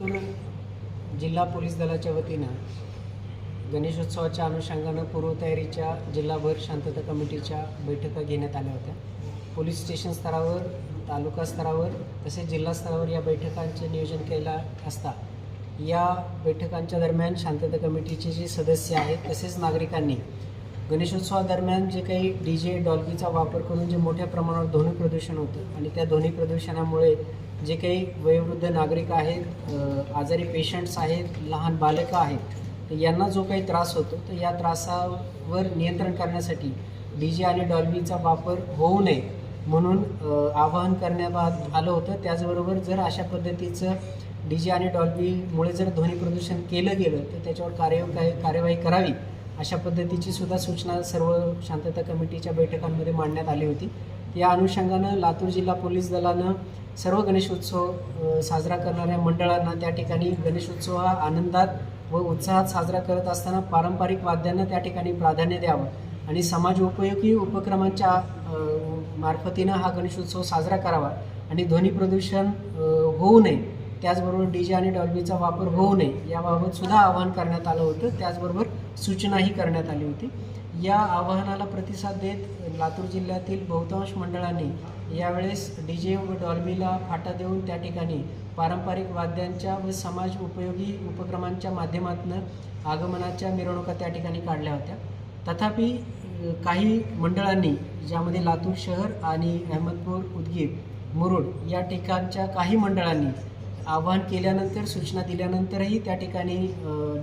जिल्हा पोलीस दलाच्या वतीनं गणेशोत्सवाच्या अनुषंगानं पूर्वतयारीच्या जिल्हाभर शांतता कमिटीच्या बैठका घेण्यात आल्या होत्या. पोलीस स्टेशन स्तरावर तालुका स्तरावर तसेच जिल्हा स्तरावर या बैठकांचे नियोजन केलं असता या बैठकांच्या दरम्यान शांतता कमिटीचे जे सदस्य आहेत तसेच नागरिकांनी गणेशोत्सवादरम्यान जे काही डी जे डॉल्बीचा वापर करून जे मोठ्या प्रमाणावर ध्वनी प्रदूषण होतं आणि त्या ध्वनी प्रदूषणामुळे जे काही वयोवृद्ध नागरिक आहेत आजारी पेशंट्स आहेत लहान बालकं आहेत यांना जो काही त्रास होतो तर या त्रासावर नियंत्रण करण्यासाठी डी जे आणि डॉल्बीचा वापर होऊ नये म्हणून आवाहन करण्यात आलं होतं. त्याचबरोबर जर अशा पद्धतीचं डी जे आणि डॉल्बीमुळे जर ध्वनी प्रदूषण केलं गेलं तर त्याच्यावर कार्य काय- कार्यवाही करावी. अशा पद्धतीची सुद्धा सूचना सर्व शांतता कमिटीच्या बैठकांमध्ये मांडण्यात आली होती. या अनुषंगानं लातूर जिल्हा पोलीस दलानं सर्व गणेशोत्सव साजरा करणाऱ्या मंडळांना त्या ठिकाणी गणेशोत्सव हा आनंदात व उत्साहात साजरा करत असताना पारंपरिक वाद्यांना त्या ठिकाणी प्राधान्य द्यावं आणि समाज उपयोगी उपक्रमांच्या मार्फतीनं हा गणेशोत्सव साजरा करावा आणि ध्वनी प्रदूषण होऊ नये त्याचबरोबर डी जे आणि डॉल्बीचा वापर होऊ नये याबाबत सुद्धा आवाहन करण्यात आलं होतं. त्याचबरोबर सूचनाही करण्यात आली होती. या आवाहनाला प्रतिसाद देत लातूर जिल्ह्यातील बहुतांश मंडळांनी यावेळेस डी जे व डॉल्बीला फाटा देऊन त्या ठिकाणी पारंपरिक वाद्यांच्या व समाज उपयोगी उपक्रमांच्या माध्यमातून आगमनाच्या मिरवणुका त्या ठिकाणी काढल्या होत्या. तथापि काही मंडळांनी ज्यामध्ये लातूर शहर आणि अहमदपूर उदगीर मुरुड या ठिकाणच्या काही मंडळांनी आवाहन केल्यानंतर सूचना दिल्यानंतरही त्या ठिकाणी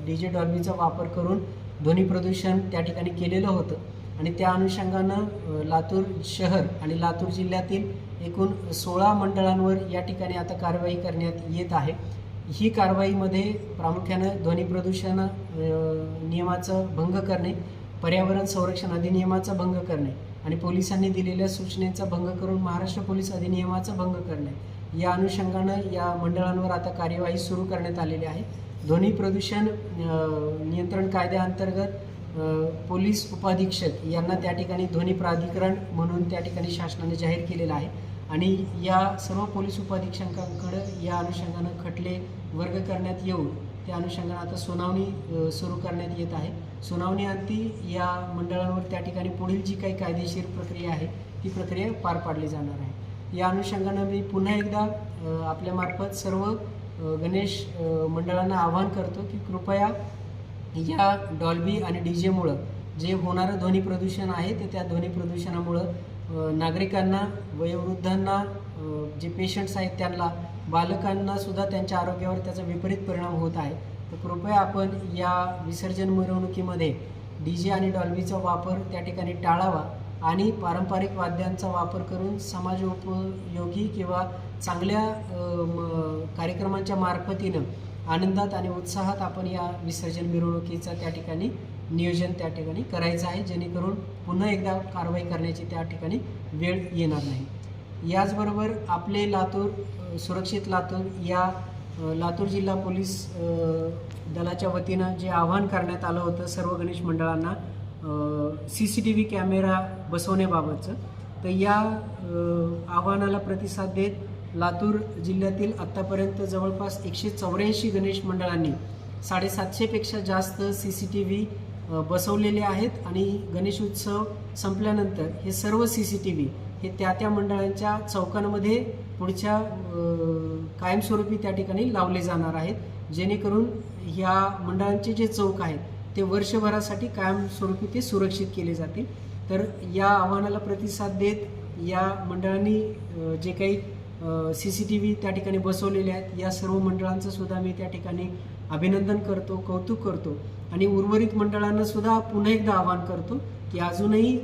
डी जे डॉल्बीचा वापर करून ध्वनी प्रदूषण त्या ठिकाणी केलेलं होतं. आणि त्या अनुषंगानं लातूर शहर आणि लातूर जिल्ह्यातील एकूण सोळा मंडळांवर या ठिकाणी आता कारवाई करण्यात येत आहे. ही कारवाईमध्ये प्रामुख्यानं ध्वनी प्रदूषण नियमाचा नियमाचं भंग करणे पर्यावरण संरक्षण अधिनियमाचा भंग करणे आणि पोलिसांनी दिलेल्या सूचनेचा भंग करून महाराष्ट्र पोलीस अधिनियमाचा भंग करणे. या अनुषंगानं या मंडळांवर आता कार्यवाही सुरू करण्यात आलेली आहे. ध्वनी प्रदूषण नियंत्रण कायद्याअंतर्गत पोलीस उपाधीक्षक यांना त्या ठिकाणी ध्वनी प्राधिकरण म्हणून त्या ठिकाणी शासनाने जाहीर केलेलं आहे. आणि या सर्व पोलीस उपाधीक्षकांकडं या अनुषंगानं खटले वर्ग करण्यात येऊन त्या अनुषंगानं आता सुनावणी सुरू करण्यात येत आहे. सुनावणी अंती या मंडळांवर त्या ठिकाणी पुढील जी काही कायदेशीर प्रक्रिया आहे ती प्रक्रिया पार पाडली जाणार आहे. या अनुषंगानं मी पुन्हा एकदा आपल्यामार्फत सर्व गणेश मंडळांना आवाहन करतो की कृपया या डॉल्बी आणि डी जेमुळं जे होणारं ध्वनी प्रदूषण आहे ते त्या ध्वनी प्रदूषणामुळं नागरिकांना वयोवृद्धांना जे पेशंट्स आहेत त्यांना बालकांना सुद्धा त्यांच्या आरोग्यावर त्याचा विपरीत परिणाम होत आहे. तर कृपया आपण या विसर्जन मिरवणुकीमध्ये डी जे आणि डॉल्बीचा वापर त्या ठिकाणी टाळावा. आणि पारंपरिक वाद्यांचा वापर करून समाज उपयोगी किंवा चांगल्या म, कार्यक्रमांच्या मार्फतीनं आनंदात आणि उत्साहात आपण या विसर्जन मिरवणुकीचं त्या ठिकाणी नियोजन त्या ठिकाणी करायचं आहे जेणेकरून पुन्हा एकदा कारवाई करण्याची त्या ठिकाणी वेळ येणार नाही. याचबरोबर आपले लातूर सुरक्षित लातूर या लातूर जिल्हा पोलीस दलाच्या वतीनं जे आवाहन करण्यात आलं होतं सर्व गणेश मंडळांना C C T V camera बसवण्याबाबतचं. तर या आव्हानाला प्रतिसाद देत लातूर जिल्ह्यातील आत्तापर्यंत जवळपास एकशे चौऱ्याऐंशी गणेश मंडळांनी साडेसातशेपेक्षा जास्त सी सी टी व्ही बसवलेले आहेत आणि गणेश उत्सव संपल्यानंतर हे सर्व सी सी टी व्ही हे त्या त्या मंडळांच्या चौकांमध्ये पुढच्या कायमस्वरूपी त्या ठिकाणी लावले जाणार आहेत. जेणेकरून ह्या मंडळांचे जे चौक आहेत ते वर्षभरासाठी कायमस्वरूपी ते सुरक्षित केले जातील. तर या आव्हानाला प्रतिसाद देत या मंडळांनी जे काही सी सी टी व्ही त्या ठिकाणी बसवलेले आहेत या सर्व मंडळांचं सुद्धा मी त्या ठिकाणी अभिनंदन करतो कौतुक करतो. आणि उर्वरित मंडळांना सुद्धा पुन्हा एकदा आवाहन करतो की अजूनही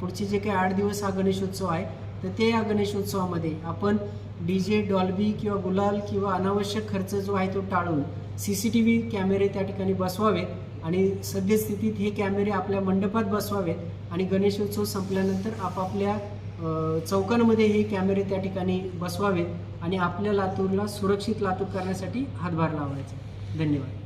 पुढचे जे काही आठ दिवस हा गणेशोत्सव आहे तर ते या गणेशोत्सवामध्ये आपण डी जे डॉल्बी किंवा गुलाल किंवा अनावश्यक खर्च जो आहे तो टाळून सी सी टी व्ही कॅमेरे त्या ठिकाणी बसवावेत आणि सद्यस्थितीत हे कॅमेरे आपल्या मंडपात बसवावेत आणि गणेशोत्सव संपल्यानंतर आपापल्या चौकांमध्ये हे कॅमेरे त्या ठिकाणी बसवावेत आणि आपल्या लातूरला सुरक्षित लातूर करण्यासाठी हातभार लावायचा. धन्यवाद.